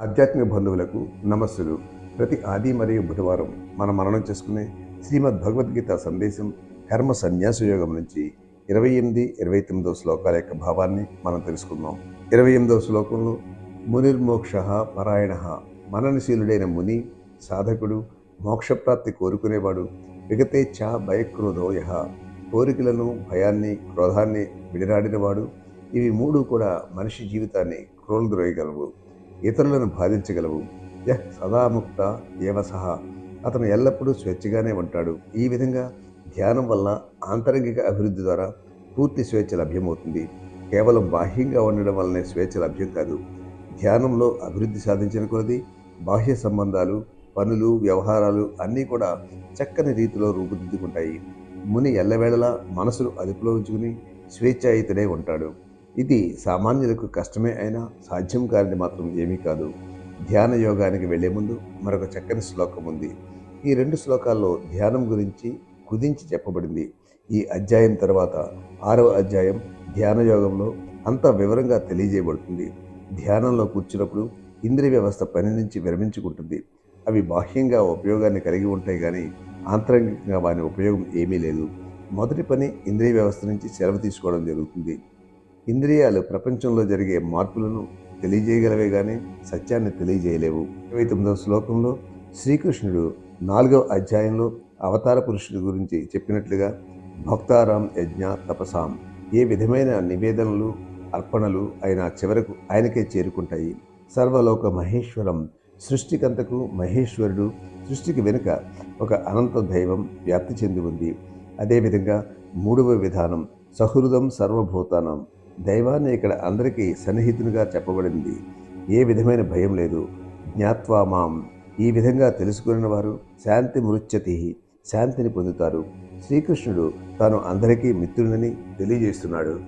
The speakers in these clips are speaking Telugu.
ఆధ్యాత్మిక బంధువులకు నమస్సులు. ప్రతి ఆది మరియు బుధవారం మనం మననం చేసుకునే శ్రీమద్ భగవద్గీత సందేశం కర్మ సన్యాస యోగం నుంచి ఇరవై ఎనిమిది ఇరవై తొమ్మిదవ శ్లోకాల యొక్క భావాన్ని మనం తెలుసుకుందాం. ఇరవై ఎనిమిదవ శ్లోకంలో మునిర్మోక్ష పరాయణ మననశీలుడైన ముని సాధకుడు మోక్షప్రాప్తి కోరుకునేవాడు విగతే చ భయక్రోధోయ కోరికలను భయాన్ని క్రోధాన్ని విడిరాడినవాడు. ఇవి మూడు కూడా మనిషి జీవితాన్ని క్రోల్ ద్రోయగలవు ఇతరులను బాధించగలవు. యహ్ సదాముక్త ఏవ సహా అతను ఎల్లప్పుడూ స్వేచ్ఛగానే ఉంటాడు. ఈ విధంగా ధ్యానం వల్ల ఆంతరంగిక అభివృద్ధి ద్వారా పూర్తి స్వేచ్ఛ లభ్యమవుతుంది. కేవలం బాహ్యంగా ఉండడం వల్లనే స్వేచ్ఛ లభ్యం కాదు. ధ్యానంలో అభివృద్ధి సాధించిన కొలది బాహ్య సంబంధాలు పనులు వ్యవహారాలు అన్నీ కూడా చక్కని రీతిలో రూపుదిద్దుకుంటాయి. ముని ఎల్లవేళలా మనసును అదుపులో ఉంచుకుని స్వేచ్ఛాయుతుడై ఉంటాడు. ఇది సామాన్యులకు కష్టమే అయినా సాధ్యం కానిది మాత్రం ఏమీ కాదు. ధ్యాన యోగానికి వెళ్ళే ముందు మరొక చక్కని శ్లోకం ఉంది. ఈ రెండు శ్లోకాల్లో ధ్యానం గురించి కుదించి చెప్పబడింది. ఈ అధ్యాయం తర్వాత ఆరవ అధ్యాయం ధ్యాన యోగంలో అంత వివరంగా తెలియజేయబడుతుంది. ధ్యానంలో కూర్చున్నప్పుడు ఇంద్రియ వ్యవస్థ పని నుంచి విరమించుకుంటుంది. అవి బాహ్యంగా ఉపయోగాన్ని కలిగి ఉంటాయి కానీ ఆంతరంగికంగా వాని ఉపయోగం ఏమీ లేదు. మొదటి పని ఇంద్రియ వ్యవస్థ నుంచి సెలవు తీసుకోవడం జరుగుతుంది. ఇంద్రియాలు ప్రపంచంలో జరిగే మార్పులను తెలియజేయగలవే కానీ సత్యాన్ని తెలియజేయలేవు. ఇరవై తొమ్మిదవ శ్లోకంలో శ్రీకృష్ణుడు నాలుగవ అధ్యాయంలో అవతార పురుషుడి గురించి చెప్పినట్లుగా భక్తారాం యజ్ఞ తపసాం. ఏ విధమైన నివేదనలు అర్పణలు అయినా చివరకు ఆయనకే చేరుకుంటాయి. సర్వలోక మహేశ్వరం సృష్టికంతకు మహేశ్వరుడు సృష్టికి వెనుక ఒక అనంత దైవం వ్యాప్తి చెంది ఉంది. అదేవిధంగా మూడవ విధానం సహృదం సర్వభూతానం. దైవాన్ని ఇక్కడ అందరికీ సన్నిహితునిగా చెప్పబడింది. ఏ విధమైన భయం లేదు. జ్ఞాత్వా మాం. ఈ విధంగా తెలుసుకున్న వారు శాంతి మృత్యతి శాంతిని పొందుతారు. శ్రీకృష్ణుడు తాను అందరికీ మిత్రుడని తెలియజేస్తున్నాడు.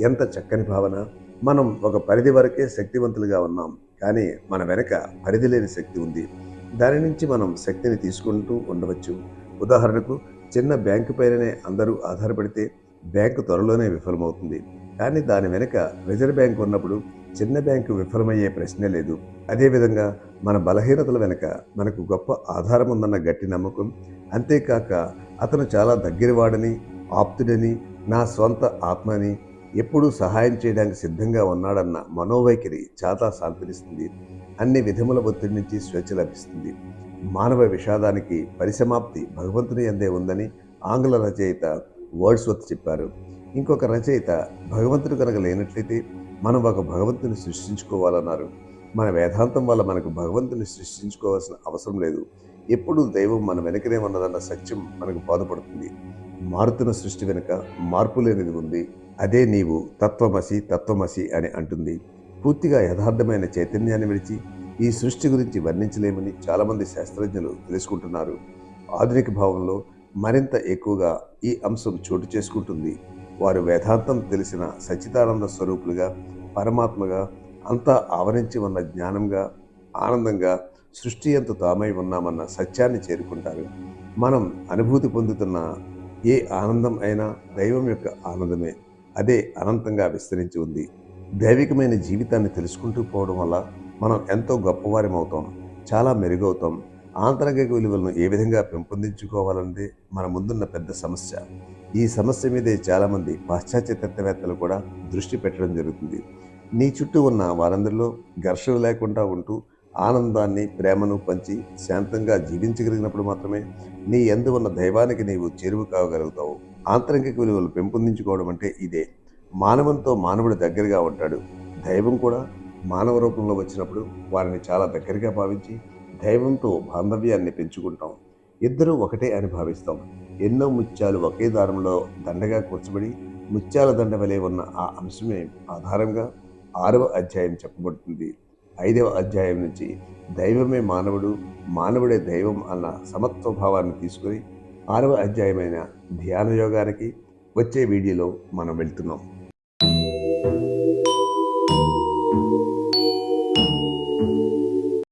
ఎంత చక్కని భావన. మనం ఒక పరిధి వరకే శక్తివంతులుగా ఉన్నాం. కానీ మన వెనక పరిధి లేని శక్తి ఉంది. దాని నుంచి మనం శక్తిని తీసుకుంటూ ఉండవచ్చు. ఉదాహరణకు చిన్న బ్యాంకు పైననే అందరూ ఆధారపడితే బ్యాంకు త్వరలోనే విఫలమవుతుంది. కానీ దాని వెనుక రిజర్వ్ బ్యాంక్ ఉన్నప్పుడు చిన్న బ్యాంకు విఫలమయ్యే ప్రశ్నే లేదు. అదేవిధంగా మన బలహీనతల వెనుక మనకు గొప్ప ఆధారం ఉందన్న గట్టి నమ్మకం. అంతేకాక అతను చాలా దగ్గరవాడని ఆప్తుడని నా స్వంత ఆత్మని ఎప్పుడూ సహాయం చేయడానికి సిద్ధంగా ఉన్నాడన్న మనోవైఖరి చాలా శాంతినిస్తుంది. అన్ని విధముల ఒత్తిడి నుంచి స్వేచ్ఛ లభిస్తుంది. మానవ విషాదానికి పరిసమాప్తి భగవంతుని అందే ఉందని ఆంగ్ల రచయిత వర్డ్స్వర్త్ చెప్పారు. ఇంకొక రచయిత భగవంతుడు కనుక లేనట్లయితే మనం ఒక భగవంతుని సృష్టించుకోవాలన్నారు. మన వేదాంతం వల్ల మనకు భగవంతుని సృష్టించుకోవాల్సిన అవసరం లేదు. ఎప్పుడూ దైవం మన వెనకనే ఉన్నదన్న సత్యం మనకు బాధపడుతుంది. మారుతున్న సృష్టి వెనుక మార్పు లేనిది ఉంది. అదే నీవు తత్వమసి తత్వమసి అని అంటుంది. పూర్తిగా యథార్థమైన చైతన్యాన్ని విడిచి ఈ సృష్టి గురించి వర్ణించలేమని చాలామంది శాస్త్రజ్ఞులు తెలుసుకుంటున్నారు. ఆధునిక భావంలో మరింత ఎక్కువగా ఈ అంశం చోటు చేసుకుంటుంది. వారు వేదాంతం తెలిసిన సచ్చిదానంద స్వరూపులుగా పరమాత్మగా అంతా ఆవరించి ఉన్న జ్ఞానంగా ఆనందంగా సృష్టి ఎంత తామై ఉన్నామన్న సత్యాన్ని చేరుకుంటారు. మనం అనుభూతి పొందుతున్న ఏ ఆనందం అయినా దైవం యొక్క ఆనందమే. అదే అనంతంగా విస్తరించి ఉంది. దైవికమైన జీవితాన్ని తెలుసుకుంటూ పోవడం వల్ల మనం ఎంతో గొప్పవారం అవుతాం చాలా మెరుగవుతాం. ఆంతరంగిక విలువలను ఏ విధంగా పెంపొందించుకోవాలన్నదే మన ముందున్న పెద్ద సమస్య. ఈ సమస్య మీదే చాలామంది పాశ్చాత్య తత్వవేత్తలు కూడా దృష్టి పెట్టడం జరుగుతుంది. నీ చుట్టూ ఉన్న వారందరిలో ఘర్షణ లేకుండా ఉంటూ ఆనందాన్ని ప్రేమను పంచి శాంతంగా జీవించగలిగినప్పుడు మాత్రమే నీ ఎందు ఉన్న దైవానికి నీవు చేరువు కావగలుగుతావు ఆంతరంగిక విలువలు పెంపొందించుకోవడం అంటే ఇదే. మానవంతో మానవుడు దగ్గరగా ఉంటాడు. దైవం కూడా మానవ రూపంలో వచ్చినప్పుడు వారిని చాలా దగ్గరగా భావించి దైవంతో బాంధవ్యాన్ని పెంచుకుంటాం. ఇద్దరూ ఒకటే అని భావిస్తాం. ఎన్నో ముత్యాలు ఒకే దారంలో దండగా కూర్చబడి ముత్యాల దండ వలె ఉన్న ఆ అంశమే ఆధారంగా ఆరవ అధ్యాయం చెప్పబడుతుంది. ఐదవ అధ్యాయం నుంచి దైవమే మానవుడు మానవుడే దైవం అన్న సమత్వ భావాన్ని తీసుకొని ఆరవ అధ్యాయమైన ధ్యాన యోగానికి వచ్చే వీడియోలో మనం వెళ్తున్నాం.